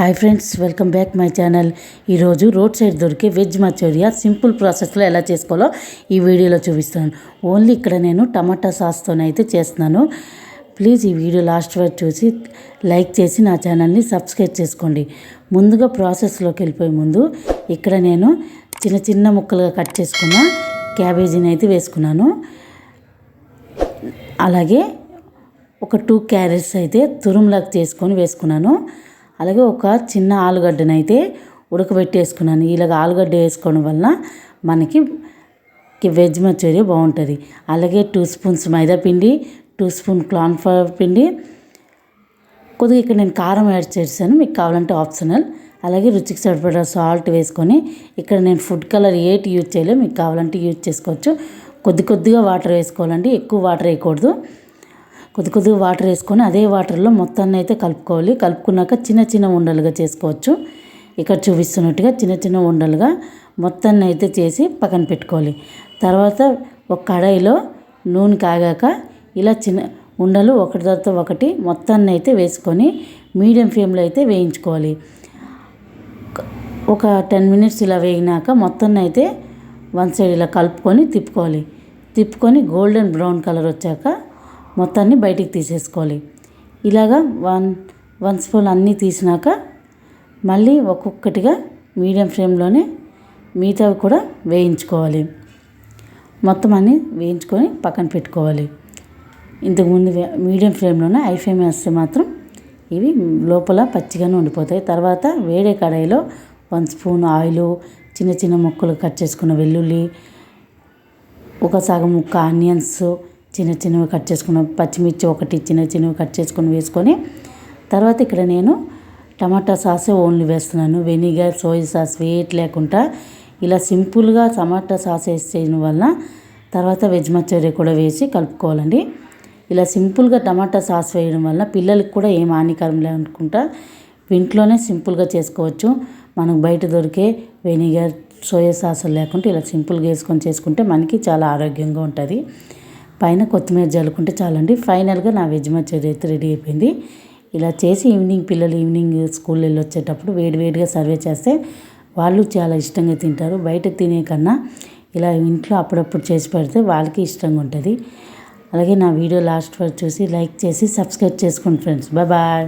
Hi friends welcome back my channel. ఈరోజు road side దొరికే veg manchurian simple ప్రాసెస్లో ఎలా చేసుకోవాలో ఈ వీడియోలో చూపిస్తాను. ఓన్లీ ఇక్కడ నేను టమాటా సాస్తోనైతే చేస్తున్నాను. ప్లీజ్ ఈ వీడియో లాస్ట్ వరకు చూసి లైక్ చేసి నా ఛానల్ని సబ్స్క్రైబ్ చేసుకోండి. ముందుగా ప్రాసెస్లోకి వెళ్ళిపోయే ముందు ఇక్కడ నేను చిన్న చిన్న ముక్కలుగా కట్ చేసుకున్న క్యాబేజీని అయితే వేసుకున్నాను. అలాగే ఒక టూ క్యారెట్స్ అయితే తురుములాగా చేసుకొని వేసుకున్నాను. అలాగే ఒక చిన్న ఆలుగడ్డనైతే అయితే ఉడకబెట్టేసుకున్నాను. ఇలాగ ఆలుగడ్డ వేసుకోవడం వలన మనకి వెజ్ మంచూరియా బాగుంటుంది. అలాగే టూ స్పూన్స్ మైదా పిండి టూ స్పూన్ ఫ్లవర్ పిండి. కొద్దిగా ఇక్కడ నేను కారం యాడ్ చేశాను. మీకు కావాలంటే ఆప్షనల్. అలాగే రుచికి సరిపడా సాల్ట్ వేసుకొని ఇక్కడ నేను ఫుడ్ కలర్ ఏటి యూజ్ చేయలేదు. మీకు కావాలంటే యూజ్ చేసుకోవచ్చు. కొద్ది కొద్దిగా వాటర్ వేసుకోవాలండి. ఎక్కువ వాటర్ వేయకూడదు. కొద్ది కొద్దిగా వాటర్ వేసుకొని అదే వాటర్లో మొత్తాన్ని అయితే కలుపుకోవాలి. కలుపుకున్నాక చిన్న చిన్న ఉండలుగా చేసుకోవచ్చు. ఇక్కడ చూపిస్తున్నట్టుగా చిన్న చిన్న ఉండలుగా మొత్తాన్ని అయితే చేసి పక్కన పెట్టుకోవాలి. తర్వాత ఒక కడాయిలో నూనె కాగాక ఇలా చిన్న ఉండలు ఒకటి తర్వాత ఒకటి మొత్తాన్ని అయితే వేసుకొని మీడియం ఫ్లేమ్లో అయితే వేయించుకోవాలి. ఒక టెన్ మినిట్స్ ఇలా వేగినాక మొత్తాన్ని అయితే వన్ సైడ్ ఇలా కలుపుకొని తిప్పుకోవాలి. తిప్పుకొని గోల్డెన్ బ్రౌన్ కలర్ వచ్చాక మొత్తాన్ని బయటికి తీసేసుకోవాలి. ఇలాగా వన్ వన్ స్పూన్ అన్నీ తీసినాక మళ్ళీ ఒక్కొక్కటిగా మీడియం ఫ్లేమ్లోనే మిగతావి కూడా వేయించుకోవాలి. మొత్తం అన్నీ వేయించుకొని పక్కన పెట్టుకోవాలి. ఇంతకుముందు మీడియం ఫ్లేమ్లోనే ఐ ఫ్లేమ్ వేస్తే మాత్రం ఇవి లోపల పచ్చిగానే ఉండిపోతాయి. తర్వాత వేడే కడాయిలో వన్ స్పూన్ ఆయిల్ చిన్న చిన్న ముక్కలు కట్ చేసుకున్న వెల్లుల్లి ఒక సగం ముక్క ఆనియన్స్ చిన్న చిన్నవి కట్ చేసుకున్న పచ్చిమిర్చి ఒకటి చిన్న చిన్నవి కట్ చేసుకొని వేసుకొని తర్వాత ఇక్కడ నేను టమాటా సాస్ ఓన్లీ వేస్తున్నాను. వెనిగర్ సోయా సాస్ వేట్ లేకుండా ఇలా సింపుల్గా టమాటా సాస్ వేసేయడం వల్ల తర్వాత వెజ్ మచ్చరి కూడా వేసి కలుపుకోవాలండి. ఇలా సింపుల్గా టమాటా సాస్ వేయడం వల్ల పిల్లలకి కూడా ఏం హానికరం లేకుండా ఇంట్లోనే సింపుల్గా చేసుకోవచ్చు. మనకు బయట దొరికే వెనిగర్ సోయా సాస్ లేకుండా ఇలా సింపుల్గా వేసుకొని చేసుకుంటే మనకి చాలా ఆరోగ్యంగా ఉంటుంది. పైన కొత్తిమీర జల్లుకుంటే చాలండి. ఫైనల్గా నా వెజ్ మంచూరియా అయితే రెడీ అయిపోయింది. ఇలా చేసి ఈవినింగ్ పిల్లలు ఈవినింగ్ స్కూల్ వెళ్ళి వచ్చేటప్పుడు వేడివేడిగా సర్వే చేస్తే వాళ్ళు చాలా ఇష్టంగా తింటారు. బయట తినే కన్నా ఇలా ఇంట్లో అప్పుడప్పుడు చేసి పెడితే వాళ్ళకి ఇష్టంగా ఉంటుంది. అలాగే నా వీడియో లాస్ట్ వరకు చూసి లైక్ చేసి సబ్స్క్రైబ్ చేసుకోండి ఫ్రెండ్స్. Bye bye.